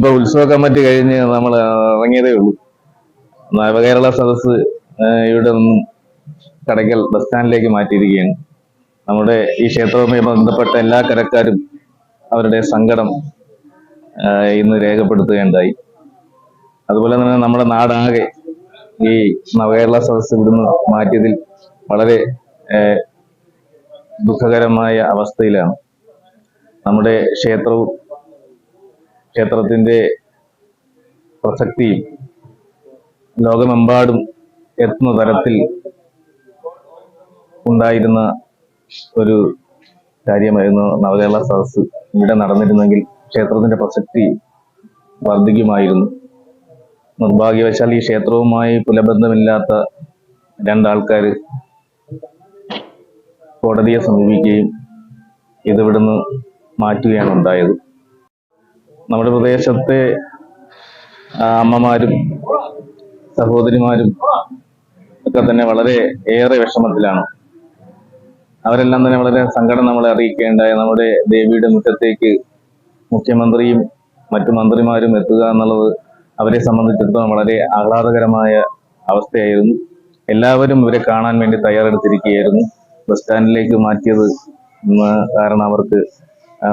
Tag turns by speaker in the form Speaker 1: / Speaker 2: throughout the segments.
Speaker 1: ഇപ്പൊ ഉത്സവ കമ്മിറ്റി കഴിഞ്ഞ് നമ്മൾ ഇറങ്ങിയതേ ഉള്ളൂ. നവകേരള സദസ് ഇവിടെ നിന്നും കടയ്ക്കൽ ബസ് സ്റ്റാൻഡിലേക്ക് മാറ്റിയിരിക്കുകയാണ്. നമ്മുടെ ഈ ക്ഷേത്രവുമായി ബന്ധപ്പെട്ട എല്ലാ കരക്കാരും അവരുടെ സങ്കടം ഇന്ന് രേഖപ്പെടുത്തുകയുണ്ടായി. അതുപോലെ തന്നെ നമ്മുടെ നാടാകെ ഈ നവകേരള സദസ് ഇവിടുന്ന് മാറ്റിയതിൽ വളരെ ദുഃഖകരമായ അവസ്ഥയിലാണ്. നമ്മുടെ ക്ഷേത്രവും ക്ഷേത്രത്തിന്റെ പ്രസക്തിയും ലോകമെമ്പാടും എത്തുന്ന തരത്തിൽ ഉണ്ടായിരുന്ന ഒരു കാര്യമായിരുന്നു നവകേരള സദസ് ഇവിടെ നടന്നിരുന്നെങ്കിൽ ക്ഷേത്രത്തിന്റെ പ്രസക്തി വർദ്ധിക്കുമായിരുന്നു. നിർഭാഗ്യവശാൽ ഈ ക്ഷേത്രവുമായി പുലബന്ധമില്ലാത്ത രണ്ടാൾക്കാർ കോടതിയെ സമീപിക്കുകയും ഇതിവിടുന്ന് മാറ്റുകയാണ് ഉണ്ടായത്. നമ്മുടെ പ്രദേശത്തെ അമ്മമാരും സഹോദരിമാരും ഒക്കെ തന്നെ വളരെ ഏറെ വിഷമത്തിലാണ്. അവരെല്ലാം തന്നെ വളരെ സങ്കടം നമ്മളെ അറിയിക്കേണ്ടായ. നമ്മുടെ ദേവിയുടെ മുറ്റത്തേക്ക് മുഖ്യമന്ത്രിയും മറ്റു മന്ത്രിമാരും എത്തുക എന്നുള്ളത് അവരെ സംബന്ധിച്ചിടത്തോളം വളരെ ആഹ്ലാദകരമായ അവസ്ഥയായിരുന്നു. എല്ലാവരും ഇവരെ കാണാൻ വേണ്ടി തയ്യാറെടുത്തിരിക്കുകയായിരുന്നു. ബസ് സ്റ്റാൻഡിലേക്ക് മാറ്റിയത് കാരണം അവർക്ക്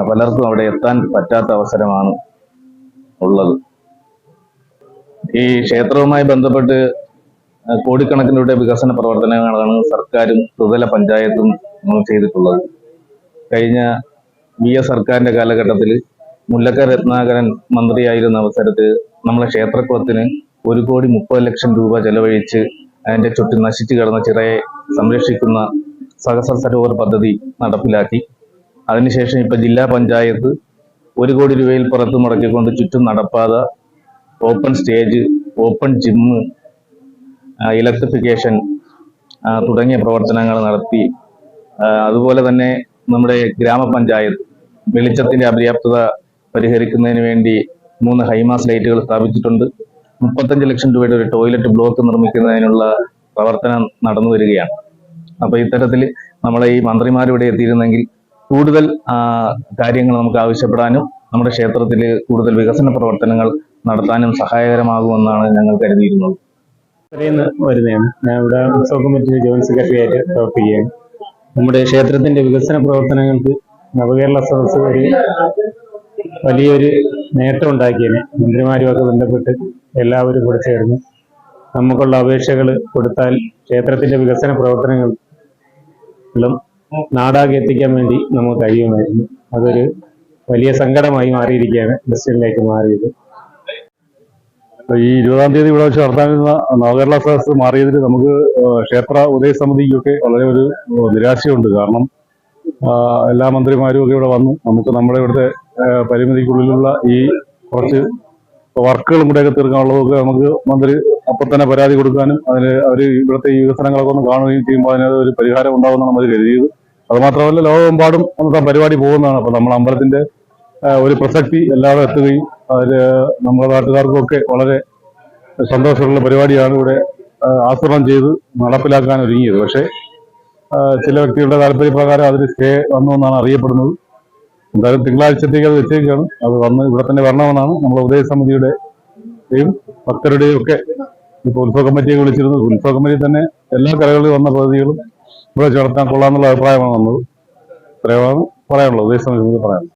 Speaker 1: പലർക്കും അവിടെ എത്താൻ പറ്റാത്ത അവസരമാണ്. ഉള്ളത്. ഈ ക്ഷേത്രവുമായി ബന്ധപ്പെട്ട് കോടിക്കണക്കിന് രൂപയുടെ വികസന പ്രവർത്തനങ്ങളാണ് സർക്കാരും ത്രിതല പഞ്ചായത്തും നമ്മൾ ചെയ്തിട്ടുള്ളത്. കഴിഞ്ഞ വി എസ് സർക്കാരിന്റെ കാലഘട്ടത്തിൽ മുല്ലക്ക രത്നാകരൻ മന്ത്രിയായിരുന്ന അവസരത്തിൽ നമ്മളെ ക്ഷേത്രകുളത്തിന് ഒരു കോടി മുപ്പത് ലക്ഷം രൂപ ചെലവഴിച്ച് അതിന്റെ ചുറ്റും നശിച്ചു കിടന്ന ചിറയെ സംരക്ഷിക്കുന്ന സഹസ്ര സരോവർ പദ്ധതി നടപ്പിലാക്കി. അതിനുശേഷം ഇപ്പൊ ജില്ലാ പഞ്ചായത്ത് ഒരു കോടി രൂപയിൽ പുറത്ത് മുടക്കിക്കൊണ്ട് ചുറ്റും നടപ്പാത open stage open gym electrification തുടങ്ങിയ പ്രവർത്തനങ്ങൾ നടത്തി. അതുപോലെ തന്നെ നമ്മുടെ ഗ്രാമപഞ്ചായത്ത് വെളിച്ചത്തിന്റെ അപര്യാപ്തത പരിഹരിക്കുന്നതിന് വേണ്ടി മൂന്ന് ഹൈമാസ് ലൈറ്റുകൾ സ്ഥാപിച്ചിട്ടുണ്ട്. മുപ്പത്തഞ്ച് ലക്ഷം രൂപയുടെ ഒരു ടോയ്ലറ്റ് ബ്ലോക്ക് നിർമ്മിക്കുന്നതിനുള്ള പ്രവർത്തനം നടന്നു വരികയാണ്. അപ്പൊ ഇത്തരത്തിൽ നമ്മളെ ഈ മന്ത്രിമാരിവിടെ എത്തിയിരുന്നെങ്കിൽ കൂടുതൽ കാര്യങ്ങൾ നമുക്ക് ആവശ്യപ്പെടാനും നമ്മുടെ ക്ഷേത്രത്തിൽ കൂടുതൽ വികസന പ്രവർത്തനങ്ങൾ നടത്താനും സഹായകരമാകുമെന്നാണ് ഞങ്ങൾ കരുതിയിരുന്നത്.
Speaker 2: പറയുന്ന വരുന്നതാണ്. ഞാൻ ഇവിടെ ഉത്സവ കമ്മിറ്റിയിൽ സെക്രട്ടറി ആയിട്ട് പ്രവർത്തിക്കുകയാണ് നമ്മുടെ ക്ഷേത്രത്തിന്റെ വികസന പ്രവർത്തനങ്ങൾക്ക് നവകേരള സദസ് ഒരു വലിയൊരു നേട്ടം ഉണ്ടാക്കിയതിന് മന്ത്രിമാരുമൊക്കെ ബന്ധപ്പെട്ട് എല്ലാവരും കൂടെ ചേർന്ന് നമുക്കുള്ള അപേക്ഷകൾ കൊടുത്താൽ ക്ഷേത്രത്തിന്റെ വികസന പ്രവർത്തനങ്ങളും നാടാകെ എത്തിക്കാൻ വേണ്ടി നമുക്ക് കഴിയുമായിരുന്നു. അതൊരു വലിയ സങ്കടമായി മാറിയിരിക്കുകയാണ് ഇൻഡസ്ട്രിയിലേക്ക് മാറിയത്.
Speaker 3: ഈ ഇരുപതാം തീയതി ഇവിടെ വെച്ച് നടത്താനിരുന്ന നവകേരള സദസ് മാറിയതിൽ നമുക്ക് ക്ഷേത്ര ഉദയ സമിതിക്കൊക്കെ വളരെ ഒരു നിരാശയുണ്ട്. കാരണം എല്ലാ മന്ത്രിമാരും ഒക്കെ ഇവിടെ വന്നു. നമുക്ക് നമ്മുടെ ഇവിടുത്തെ പരിമിതിക്കുള്ളിലുള്ള ഈ കുറച്ച് വർക്കുകളും കൂടെയൊക്കെ തീർക്കാനുള്ളതൊക്കെ നമുക്ക് മന്ത്രി അപ്പൊ തന്നെ പരാതി കൊടുക്കാനും അതിന് അവർ ഇവിടുത്തെ ഈ വികസനങ്ങളൊക്കെ ഒന്ന് കാണുകയും ചെയ്യുമ്പോൾ അതിന് ഒരു പരിഹാരം ഉണ്ടാകുമെന്നാണ് നമ്മൾ കരുതിയത്. അത് മാത്രമല്ല ലോകമെമ്പാടും അന്നത്തെ പരിപാടി പോകുന്നതാണ്. അപ്പൊ നമ്മൾ അമ്പലത്തിന്റെ ഒരു പ്രസക്തി എല്ലാവരും എത്തുകയും അതിൽ നമ്മുടെ നാട്ടുകാർക്കൊക്കെ വളരെ സന്തോഷമുള്ള പരിപാടിയാണ് ഇവിടെ ആ, ആസൂത്രണം ചെയ്ത് നടപ്പിലാക്കാൻ ഒരുങ്ങിയത്. പക്ഷേ ചില വ്യക്തികളുടെ താല്പര്യപ്രകാരം അതിന് സ്റ്റേ വന്നു എന്നാണ് അറിയപ്പെടുന്നത്. എന്തായാലും തിങ്കളാഴ്ചത്തേക്ക് അത് വെച്ചേക്കാണ്. അത് വന്ന് ഇവിടെ തന്നെ വരണമെന്നാണ് നമ്മളെ ഉദയ സമിതിയുടെയും ഭക്തരുടെയും ഒക്കെ ഇപ്പോൾ ഉത്സവ കമ്മിറ്റിയെ വിളിച്ചിരുന്നു ഉത്സവ കമ്മിറ്റി തന്നെ എല്ലാ കരകളിൽ വന്ന പദ്ധതികളും ഇവിടെ ചേർത്താൻ കൊള്ളാമെന്നുള്ള അഭിപ്രായമാണ് വന്നത് ഇത്രയുമാണ് പറയാനുള്ളത്. ഉദയ സമിതി പറയാനുള്ളത്